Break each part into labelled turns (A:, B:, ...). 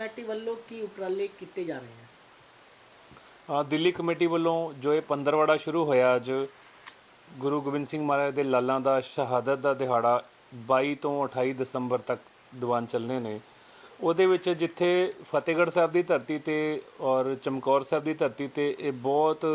A: Committee ਵੱਲੋਂ ਕੀ ਉਪਰਾਲੇ ਕੀਤੇ ਜਾ ਰਹੇ ਹਨ?
B: ਹਾਂ ਦਿੱਲੀ ਕਮੇਟੀ ਵੱਲੋਂ ਜੋ ਇਹ ਪੰਦਰਵਾੜਾ ਸ਼ੁਰੂ ਹੋਇਆ ਅੱਜ, ਗੁਰੂ ਗੋਬਿੰਦ ਸਿੰਘ ਮਹਾਰਾਜ ਦੇ ਲਾਲਾਂ ਦਾ ਸ਼ਹਾਦਤ ਦਾ ਦਿਹਾੜਾ 22 ਤੋਂ 28 ਦਸੰਬਰ ਤੱਕ ਦੀਵਾਨ ਚੱਲਣੇ ਨੇ। ਉਹਦੇ ਵਿੱਚ ਜਿੱਥੇ ਫਤਿਹਗੜ੍ਹ ਸਾਹਿਬ ਦੀ ਧਰਤੀ ਤੇ ਔਰ ਚਮਕੌਰ ਸਾਹਿਬ ਦੀ ਧਰਤੀ ਤੇ ਇਹ ਬਹੁਤ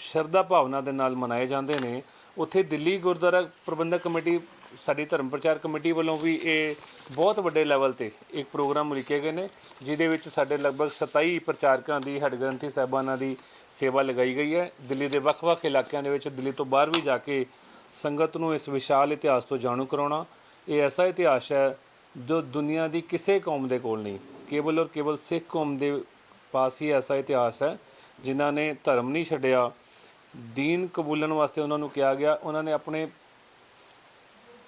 B: ਸ਼ਰਧਾ ਭਾਵਨਾ ਦੇ ਨਾਲ ਮਨਾਏ ਜਾਂਦੇ ਨੇ, ਉੱਥੇ ਦਿੱਲੀ ਗੁਰਦੁਆਰਾ ਪ੍ਰਬੰਧਕ ਕਮੇਟੀ ਸਾਡੀ ਧਰਮ ਪ੍ਰਚਾਰ ਕਮੇਟੀ ਵੱਲੋਂ ਵੀ ਇਹ ਬਹੁਤ ਵੱਡੇ ਲੈਵਲ ਤੇ ਇੱਕ ਪ੍ਰੋਗਰਾਮ ਲਿਖੇ ਗਏ ਨੇ, ਜਿਹਦੇ ਵਿੱਚ ਸਾਡੇ ਲਗਭਗ 27 ਪ੍ਰਚਾਰਕਾਂ ਦੀ ਹੱਡ ਗ੍ਰੰਥੀ ਸਾਹਿਬਾਨਾਂ ਦੀ ਸੇਵਾ ਲਗਾਈ ਗਈ ਹੈ। ਦਿੱਲੀ ਦੇ ਵੱਖ-ਵੱਖ ਇਲਾਕਿਆਂ ਦੇ ਵਿੱਚ ਦਿੱਲੀ ਤੋਂ ਬਾਹਰ ਵੀ ਜਾ ਕੇ ਸੰਗਤ ਨੂੰ ਇਸ ਵਿਸ਼ਾਲ ਇਤਿਹਾਸ ਤੋਂ ਜਾਣੂ ਕਰਾਉਣਾ, ਇਹ ਐਸਾ ਇਤਿਹਾਸ ਹੈ ਜੋ ਦੁਨੀਆ ਦੀ ਕਿਸੇ ਕੌਮ ਦੇ ਕੋਲ ਨਹੀਂ, ਕੇਵਲ ਔਰ ਕੇਵਲ ਸਿੱਖ ਕੌਮ ਦੇ ਪਾਸ ਹੀ ਐਸਾ ਇਤਿਹਾਸ ਹੈ, ਜਿਨ੍ਹਾਂ ਨੇ ਧਰਮ ਨਹੀਂ ਛੱਡਿਆ। ਦੀਨ ਕਬੂਲਣ ਵਾਸਤੇ ਉਹਨਾਂ ਨੂੰ ਕਿਹਾ ਗਿਆ, ਉਹਨਾਂ ਨੇ ਆਪਣੇ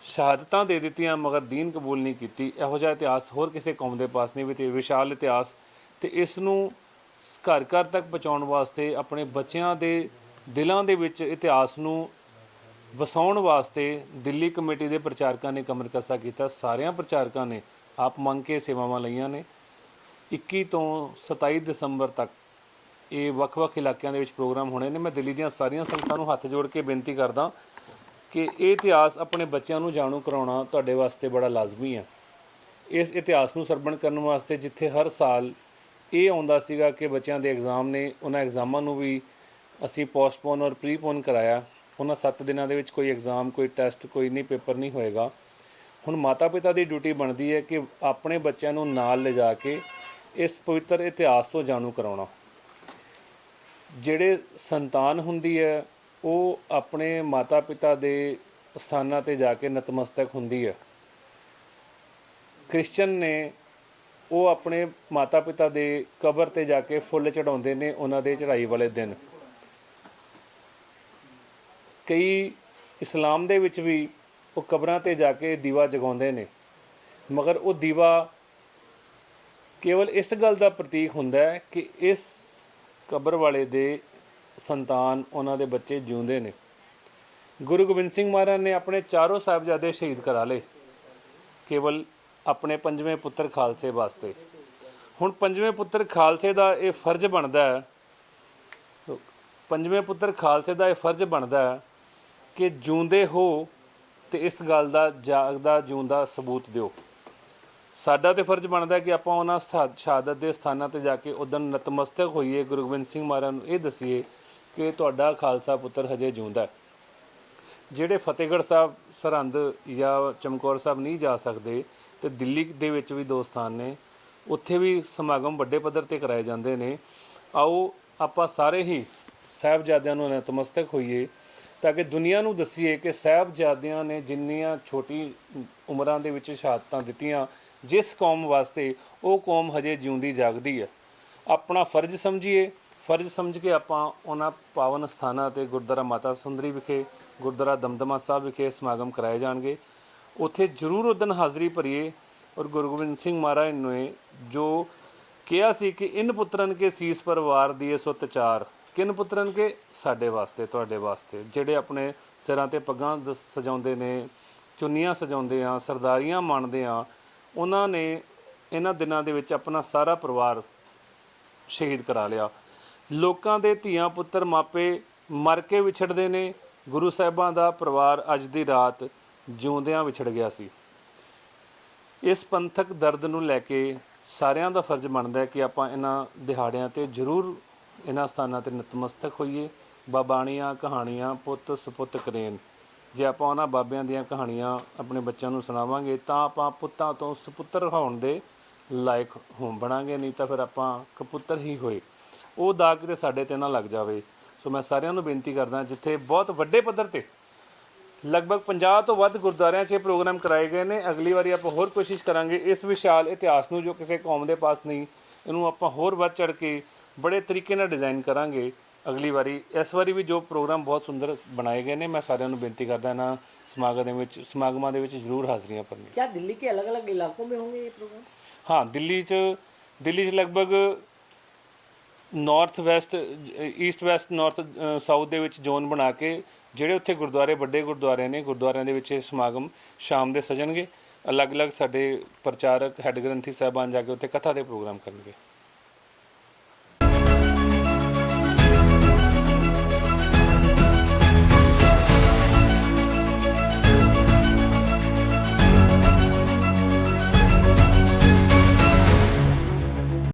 B: ਸ਼ਹਾਦਤਾਂ ਦੇ ਦਿੱਤੀਆਂ, ਮਗਰ ਦੀਨ ਕਬੂਲ ਨਹੀਂ ਕੀਤੀ। ਇਹੋ ਜਿਹਾ ਇਤਿਹਾਸ ਹੋਰ ਕਿਸੇ ਕੌਮ ਦੇ ਪਾਸ ਨਹੀਂ ਵੀ ਤੇ ਵਿਸ਼ਾਲ ਇਤਿਹਾਸ। ਤੇ ਇਸ ਨੂੰ ਘਰ ਘਰ ਤੱਕ ਪਹੁੰਚਾਉਣ ਵਾਸਤੇ, ਆਪਣੇ ਬੱਚਿਆਂ ਦੇ ਦਿਲਾਂ ਦੇ ਵਿੱਚ ਇਤਿਹਾਸ ਨੂੰ ਵਸਾਉਣ ਵਾਸਤੇ ਦਿੱਲੀ ਕਮੇਟੀ ਦੇ ਪ੍ਰਚਾਰਕਾਂ ਨੇ ਕਮਰ ਕੱਸਾ ਕੀਤਾ। ਸਾਰਿਆਂ ਪ੍ਰਚਾਰਕਾਂ ਨੇ ਆਪ ਮੰਗ ਕੇ ਸੇਵਾਵਾਂ ਲਈਆਂ ਨੇ। 21 ਤੋਂ 27 ਦਸੰਬਰ ਤੱਕ ਇਹ ਵੱਖ-ਵੱਖ ਇਲਾਕਿਆਂ ਦੇ ਵਿੱਚ ਪ੍ਰੋਗਰਾਮ ਹੋਣੇ ਨੇ। ਮੈਂ ਦਿੱਲੀ ਦੀਆਂ ਸਾਰੀਆਂ ਸੰਗਤਾਂ ਨੂੰ ਹੱਥ ਜੋੜ ਕੇ ਬੇਨਤੀ ਕਰਦਾ ਕਿ ਇਹ ਇਤਿਹਾਸ ਆਪਣੇ ਬੱਚਿਆਂ ਨੂੰ ਜਾਣੂ ਕਰਾਉਣਾ ਤੁਹਾਡੇ ਵਾਸਤੇ ਬੜਾ ਲਾਜ਼ਮੀ ਹੈ। ਇਸ ਇਤਿਹਾਸ ਨੂੰ ਸਰਬਣ ਕਰਨ ਵਾਸਤੇ ਜਿੱਥੇ ਹਰ ਸਾਲ ਇਹ ਆਉਂਦਾ ਸੀਗਾ ਕਿ ਬੱਚਿਆਂ ਦੇ ਐਗਜ਼ਾਮ ਨੇ, ਉਹਨਾਂ ਐਗਜ਼ਾਮਾਂ ਨੂੰ ਵੀ ਅਸੀਂ ਪੋਸਟਪੋਨ ਔਰ ਪ੍ਰੀਪੋਨ ਕਰਾਇਆ। ਉਹਨਾਂ 7 ਦਿਨਾਂ ਦੇ ਵਿੱਚ ਕੋਈ ਐਗਜ਼ਾਮ ਕੋਈ ਟੈਸਟ ਕੋਈ ਨਹੀਂ ਪੇਪਰ ਨਹੀਂ ਹੋਏਗਾ। ਹੁਣ ਮਾਤਾ ਪਿਤਾ ਦੀ ਡਿਊਟੀ ਬਣਦੀ ਹੈ ਕਿ ਆਪਣੇ ਬੱਚਿਆਂ ਨੂੰ ਨਾਲ ਲਿਜਾ ਕੇ ਇਸ ਪਵਿੱਤਰ ਇਤਿਹਾਸ ਤੋਂ ਜਾਣੂ ਕਰਾਉਣਾ। ਜਿਹੜੇ ਸੰਤਾਨ ਹੁੰਦੀ ਹੈ ਉਹ ਆਪਣੇ ਮਾਤਾ ਪਿਤਾ ਦੇ ਸਥਾਨਾਂ ਤੇ ਜਾ ਕੇ ਨਤਮਸਤਕ ਹੁੰਦੀ ਹੈ। ਕ੍ਰਿਸਚੀਅਨ ਨੇ ਉਹ ਆਪਣੇ ਮਾਤਾ ਪਿਤਾ ਦੇ ਕਬਰ ਤੇ ਜਾ ਕੇ ਫੁੱਲ ਚੜਾਉਂਦੇ ਨੇ ਉਹਨਾਂ ਦੇ ਚੜ੍ਹਾਈ ਵਾਲੇ ਦਿਨ। ਕਈ ਇਸਲਾਮ ਦੇ ਵਿੱਚ ਵੀ ਉਹ ਕਬਰਾਂ ਤੇ ਜਾ ਕੇ ਦੀਵਾ ਜਗਾਉਂਦੇ ਨੇ, ਮਗਰ ਉਹ ਦੀਵਾ ਕੇਵਲ ਇਸ ਗੱਲ ਦਾ ਪ੍ਰਤੀਕ ਹੁੰਦਾ ਹੈ ਕਿ ਇਸ ਕਬਰ ਵਾਲੇ ਦੇ ਸੰਤਾਨ ਉਹਨਾਂ ਦੇ ਬੱਚੇ ਜਿਉਂਦੇ ਨੇ। ਗੁਰੂ ਗੋਬਿੰਦ ਸਿੰਘ ਮਹਾਰਾਜ ਨੇ ਆਪਣੇ ਚਾਰੋਂ ਸਾਹਿਬਜ਼ਾਦੇ ਸ਼ਹੀਦ ਕਰਾ ਲਏ, ਕੇਵਲ ਆਪਣੇ ਪੰਜਵੇਂ ਪੁੱਤਰ ਖਾਲਸੇ ਵਾਸਤੇ। ਹੁਣ ਪੰਜਵੇਂ ਪੁੱਤਰ ਖਾਲਸੇ ਦਾ ਇਹ ਫਰਜ਼ ਬਣਦਾ ਹੈ, ਪੰਜਵੇਂ ਪੁੱਤਰ ਖਾਲਸੇ ਦਾ ਇਹ ਫਰਜ਼ ਬਣਦਾ ਹੈ ਕਿ ਜਿਉਂਦੇ ਹੋ ਤੇ ਇਸ ਗੱਲ ਦਾ ਜਾਗਦਾ, ਜਿਉਂਦਾ ਸਬੂਤ ਦਿਓ। ਸਾਡਾ ਤੇ ਫਰਜ਼ ਬਣਦਾ ਕਿ ਆਪਾਂ ਉਹਨਾਂ ਸ਼ਹਾ- ਸ਼ਹਾਦਤ ਦੇ ਸਥਾਨਾਂ ਤੇ ਜਾ ਕੇ ਉਦੋਂ ਨਤਮਸਤਕ ਹੋਈਏ। ਗੁਰੂ ਗੋਬਿੰਦ ਸਿੰਘ ਮਹਾਰਾਜ ਨੂੰ ਇਹ ਦਸੀਏ ਕਿ ਤੁਹਾਡਾ ਖਾਲਸਾ ਪੁੱਤਰ ਹਜੇ ਜਿਉਂਦਾ ਜਿਹੜੇ ਫਤਿਹਗੜ੍ਹ ਸਾਹਿਬ, ਸਰਹੰਦ ਜਾਂ ਚਮਕੌਰ ਸਾਹਿਬ ਨਹੀਂ ਜਾ ਸਕਦੇ, ਤੇ ਦਿੱਲੀ ਦੇ ਵਿੱਚ ਵੀ ਦੋ ਸਥਾਨ ਨੇ, ਉੱਥੇ ਵੀ ਸਮਾਗਮ ਵੱਡੇ ਪੱਧਰ ਤੇ ਕਰਾਏ ਜਾਂਦੇ ਨੇ। ਆਓ ਆਪਾਂ ਸਾਰੇ ਹੀ ਸਾਹਿਬਜ਼ਾਦਿਆਂ ਨੂੰ ਨਤਮਸਤਕ ਹੋਈਏ, ਤਾਂ ਕਿ ਦੁਨੀਆ ਨੂੰ ਦਸੀਏ ਕਿ ਸਾਹਿਬਜ਼ਾਦਿਆਂ ਨੇ ਜਿੰਨੀਆਂ ਛੋਟੀ ਉਮਰਾਂ ਦੇ ਵਿੱਚ ਸ਼ਹਾਦਤਾਂ ਦਿੱਤੀਆਂ, ਜਿਸ ਕੌਮ ਵਾਸਤੇ ਉਹ ਕੌਮ ਹਜੇ ਜਿਉਂਦੀ ਜਾਗਦੀ ਹੈ। ਆਪਣਾ ਫਰਜ਼ ਸਮਝੀਏ ਫਰਜ਼ ਸਮਝ ਕੇ ਆਪਾਂ ਉਹਨਾਂ ਪਾਵਨ ਸਥਾਨਾਂ ਤੇ ਗੁਰਦੁਆਰਾ ਮਾਤਾ ਸੁੰਦਰੀ ਵਿਖੇ, ਗੁਰਦੁਆਰਾ ਦਮਦਮਾ ਸਾਹਿਬ ਵਿਖੇ ਸਮਾਗਮ ਕਰਾਏ ਜਾਣਗੇ। ਉੱਥੇ ਜ਼ਰੂਰ ਉਦਨ ਹਾਜ਼ਰੀ ਭਰੀਏ ਔਰ ਗੁਰੂ ਗੋਬਿੰਦ ਸਿੰਘ ਮਹਾਰਾਜ ਨੇ ਜੋ ਕਿਹਾ ਸੀ ਕਿ ਇਨ ਪੁੱਤਰਨ ਕੇ ਸੀਸ ਪਰਵਾਰ ਦੀਏ ਸੁਤ ਚਾਰ, ਕਿਨ ਪੁੱਤਰਨ ਕੇ? ਸਾਡੇ ਵਾਸਤੇ, ਤੁਹਾਡੇ ਵਾਸਤੇ। ਜਿਹੜੇ ਆਪਣੇ ਸਿਰਾਂ ਤੇ ਪੱਗਾਂ ਦ- ਸਜਾਉਂਦੇ ਨੇ, ਚੁੰਨੀਆਂ ਸਜਾਉਂਦੇ ਆ, ਸਰਦਾਰੀਆਂ ਮੰਨਦੇ ਆ, ਉਹਨਾਂ ਨੇ ਇਹਨਾਂ ਦਿਨਾਂ ਦੇ ਵਿੱਚ ਆਪਣਾ ਸਾਰਾ ਪਰਿਵਾਰ ਸ਼ਹੀਦ ਕਰਾ ਲਿਆ। ਲੋਕਾਂ ਦੇ ਧੀਆਂ ਪੁੱਤਰ ਮਾਪੇ ਮਰ ਕੇ ਵਿਛੜਦੇ ਨੇ। ਗੁਰੂ ਸਾਹਿਬਾਂ ਦਾ ਪਰਿਵਾਰ ਅੱਜ ਦੀ ਰਾਤ ਜਿਉਂਦਿਆਂ ਵਿਛੜ ਗਿਆ ਸੀ। ਇਸ ਪੰਥਕ ਦਰਦ ਨੂੰ ਲੈ ਕੇ ਸਾਰਿਆਂ ਦਾ ਫਰਜ਼ ਬਣਦਾ ਹੈ ਕਿ ਆਪਾਂ ਇਹਨਾਂ ਦਿਹਾੜਿਆਂ ਤੇ ਜ਼ਰੂਰ ਇਹਨਾਂ ਸਥਾਨਾਂ ਤੇ ਨਤਮਸਤਕ ਹੋਈਏ। ਬਾਬਾਣੀਆਂ ਕਹਾਣੀਆਂ ਪੁੱਤ ਸੁਪੁੱਤ ਕਰੇਨ। ਜੇ ਆਪਾਂ ਉਹਨਾਂ ਬਾਬਿਆਂ ਦੀਆਂ ਕਹਾਣੀਆਂ ਆਪਣੇ ਬੱਚਿਆਂ ਨੂੰ ਸੁਣਾਵਾਂਗੇ ਤਾਂ ਆਪਾਂ ਪੁੱਤਾਂ ਤੋਂ ਸੁਪੁੱਤਰ ਹੋਣ ਦੇ ਲਾਇਕ ਹੋ ਬਣਾਂਗੇ, ਨਹੀਂ ਤਾਂ ਫਿਰ ਆਪਾਂ ਕਪੁੱਤਰ ਹੀ ਹੋਏ। ਉਹ ਦਾਗ ਕਿਤੇ ਸਾਡੇ ਤੇ ਨਾ ਲੱਗ ਜਾਵੇ ਸੋ ਮੈਂ ਸਾਰਿਆਂ ਨੂੰ ਬੇਨਤੀ ਕਰਦਾ ਜਿੱਥੇ ਬਹੁਤ ਵੱਡੇ ਪੱਧਰ ਤੇ ਲਗਭਗ 50 ਤੋਂ ਵੱਧ ਗੁਰਦੁਆਰਿਆਂ 'ਚ ਇਹ ਪ੍ਰੋਗਰਾਮ ਕਰਾਏ ਗਏ ਨੇ ਅਗਲੀ ਵਾਰੀ ਆਪਾਂ ਹੋਰ ਕੋਸ਼ਿਸ਼ ਕਰਾਂਗੇ ਇਸ ਵਿਸ਼ਾਲ ਇਤਿਹਾਸ ਨੂੰ ਜੋ ਕਿਸੇ ਕੌਮ ਦੇ ਪਾਸ ਨਹੀਂ ਇਹਨੂੰ ਆਪਾਂ ਹੋਰ ਵੱਧ ਚੜ ਕੇ ਬੜੇ ਤਰੀਕੇ ਨਾਲ ਡਿਜ਼ਾਈਨ ਕਰਾਂਗੇ ਅਗਲੀ ਵਾਰੀ ਇਸ ਵਾਰੀ ਵੀ ਜੋ ਪ੍ਰੋਗਰਾਮ ਬਹੁਤ ਸੁੰਦਰ ਬਣਾਏ ਗਏ ਨੇ ਮੈਂ ਸਾਰਿਆਂ ਨੂੰ ਬੇਨਤੀ ਕਰਦਾ ਇਹਨਾਂ ਸਮਾਗਮ ਦੇ ਵਿੱਚ ਸਮਾਗਮਾਂ ਦੇ ਵਿੱਚ ਜ਼ਰੂਰ ਹਾਜ਼ਰੀਆਂ ਭਰਨੀਆਂ
A: क्या दिल्ली के अलग अलग इलाकों में होंगे ये प्रोग्राम
B: ਹਾਂ ਦਿੱਲੀ 'ਚ ਦਿੱਲੀ 'ਚ ਲਗਭਗ north west east west north south ਦੇ ਵਿੱਚ ਜ਼ੋਨ ਬਣਾ ਕੇ ਜਿਹੜੇ ਉੱਥੇ ਗੁਰਦੁਆਰੇ, ਵੱਡੇ ਗੁਰਦੁਆਰੇ ਨੇ, ਗੁਰਦੁਆਰਿਆਂ ਦੇ ਵਿੱਚ ਇਹ ਸਮਾਗਮ ਸ਼ਾਮ ਦੇ ਸਜਣਗੇ। ਅਲੱਗ-ਅਲੱਗ ਸਾਡੇ ਪ੍ਰਚਾਰਕ ਹੈੱਡ ਗ੍ਰੰਥੀ ਸਾਹਿਬਾਨ ਜਾ ਕੇ ਉੱਥੇ ਕਥਾ ਦੇ ਪ੍ਰੋਗਰਾਮ ਕਰਨਗੇ।